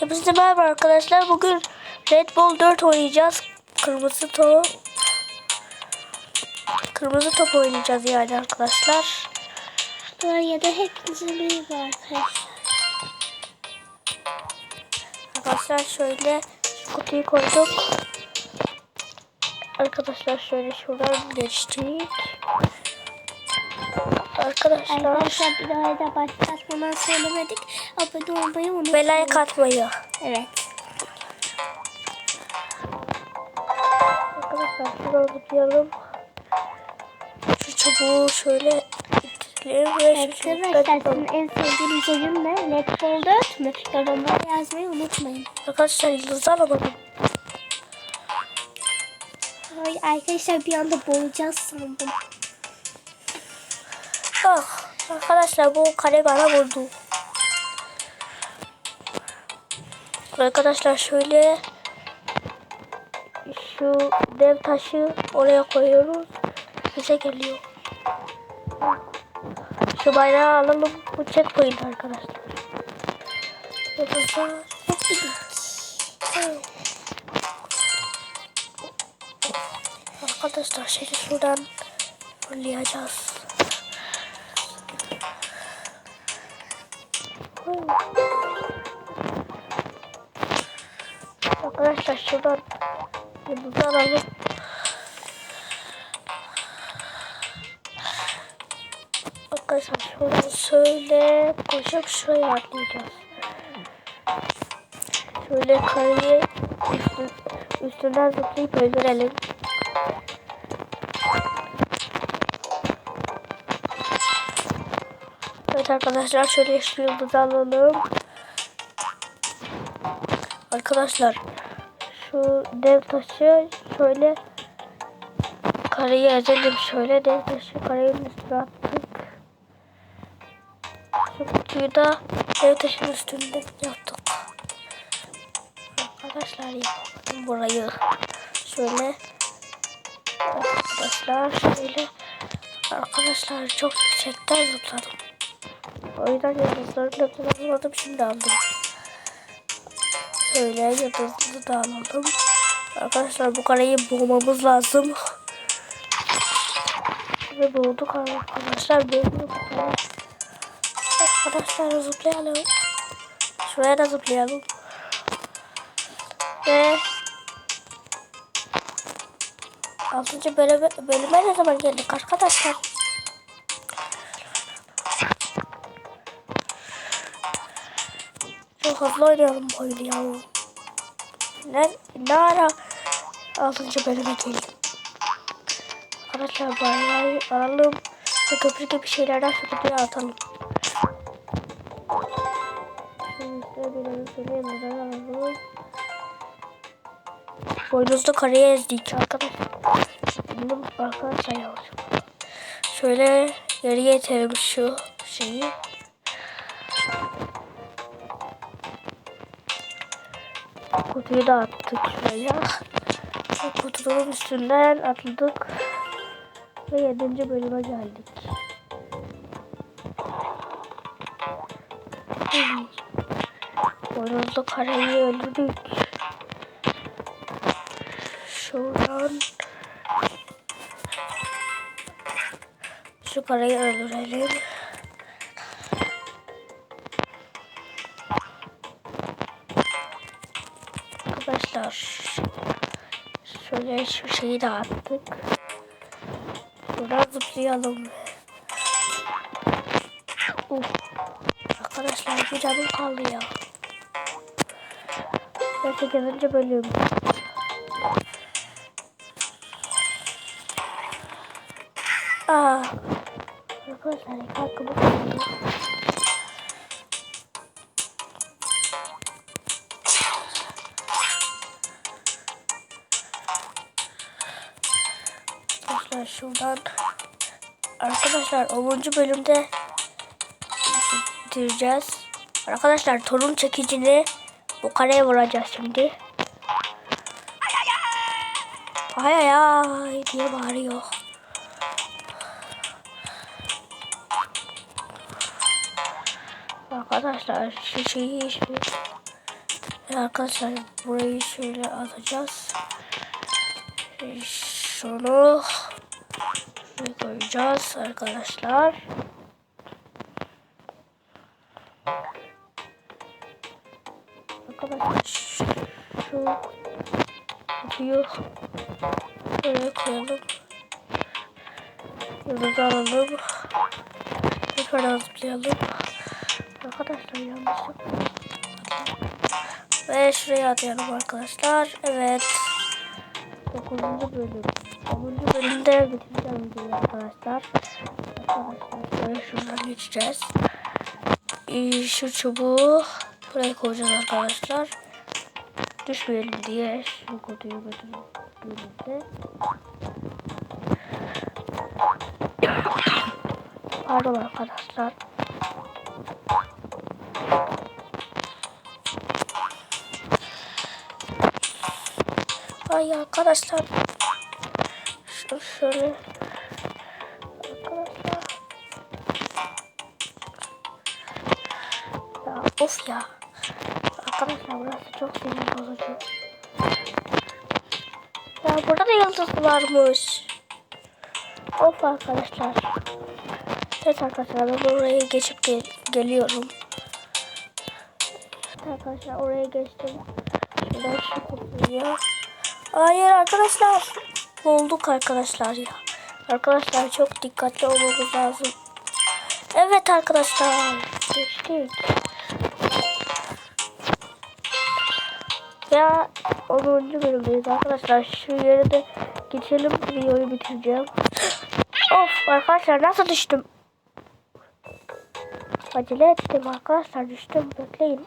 Hepinize merhaba arkadaşlar. Bugün Red Bull 4 oynayacağız. Kırmızı top. Kırmızı top oynayacağız yani arkadaşlar. Bu arada hepinize merhaba arkadaşlar. Arkadaşlar şöyle kutuyu koyduk. Arkadaşlar şöyle şuradan geçtik. Arkadaşlar Arkadaşlar bir daha da başlatmadan söylemedik. Abone olmayı unutmayın. ve like atmayı. Evet. Arkadaşlar şuradan zıplayalım. Şu çubuğu şöyle şu Arkadaşlar sizin en sevdiğiniz oyun ne? Red Bull 4 mü? Yorumlara yazmayı unutmayın. Arkadaşlar yıldızı alamadım. Ay arkadaşlar bir anda boğacağız sandım. Ah, arkadaşlar bu kare bana vurdu. Arkadaşlar şöyle şu dev taşı oraya koyuyoruz. Bize geliyor. Şu bayrağı alalım. Bu checkpoint arkadaşlar. Arkadaşlar. Şimdi şuradan fırlayacağız. Arkadaşlar şuradan yıldızı alalım. Arkadaşlar şuradan şöyle koşup şuraya atlayacağız. Şöyle üstü, üstünden zıplayıp öldürelim. Arkadaşlar şöyle şu yıldızı alalım. Arkadaşlar şu dev taşı şöyle kareyi ezelim şöyle dev taşı karenin üstüne attık. Şu kutuyu da dev taşın üstünde yaptık. Arkadaşlar yapalım burayı. Şöyle arkadaşlar şöyle arkadaşlar çok yüksekten zıpladım. O yüzden yıldızların hepsini almadım şimdi aldım. Şöyle yıldızlı da alalım. Arkadaşlar bu kareyi boğmamız lazım. Ve boğduk arkadaşlar. Boğduk. Arkadaşlar zıplayalım. Şuraya da zıplayalım. Ve 6. bölüme, bölüme ne zaman geldik arkadaşlar? Çok hızlı oynayalım bu oyunu ya. Ne, ne ara 6. bölüme geldim. Arkadaşlar bayrağı alalım. Ve köprü gibi şeylerden kutuya atalım. Şimdi. Boynuzlu kareye ezdik arkadaşlar. Bunu arkadaşlar yavaş. Şöyle geriye itelim şu şeyi. Kutuyu da attık şuraya. Bu kutunun üstünden atladık. Ve 7. bölüme geldik. Boynuzlu kareyi öldürdük. Şuradan şu kareyi öldürelim. Arkadaşlar şöyle şu şeyi de attık. Buradan zıplayalım. Uf. Arkadaşlar bir canım kaldı ya. Ve 8. bölüm. Aa. Arkadaşlar ilk Arkadaşlar şuradan Arkadaşlar 10. bölümde bitireceğiz. Arkadaşlar torun çekicini bu kareye vuracağız şimdi. Ay ay ay diye bağırıyor. Arkadaşlar şu şeyi hiçbir Ve arkadaşlar burayı şöyle atacağız. Şunu şuraya koyacağız arkadaşlar. Arkadaşlar şu kutuyu buraya koyalım. Yıldızı alalım. Lütfen zıplayalım. Arkadaşlar yanlışlıkla. Ve şuraya atayalım arkadaşlar. Evet. 9. bölüm. 10. bölümde bitireceğim diye arkadaşlar. Arkadaşlar şöyle şuradan geçeceğiz. Ee, Şu çubuğu buraya koyacağız arkadaşlar. Düşmeyelim diye şu kutuyu götürdüğümüzde. Pardon arkadaşlar. Ay arkadaşlar. Şu şöyle. Arkadaşlar. Ya of ya. Arkadaşlar burası çok sinir bozucu. Ya burada da yıldız varmış. Of arkadaşlar. Evet arkadaşlar ben oraya geçip gel- geliyorum. Arkadaşlar oraya geçtim. Şuradan şu kutuyu. Hayır arkadaşlar. Bulduk arkadaşlar ya. Arkadaşlar çok dikkatli olmamız lazım. Evet arkadaşlar. Geçtik. Ya 10. bölümdeyiz arkadaşlar. Şu yere de geçelim. Videoyu bitireceğim. Of arkadaşlar nasıl düştüm? Acele ettim arkadaşlar düştüm. Bekleyin.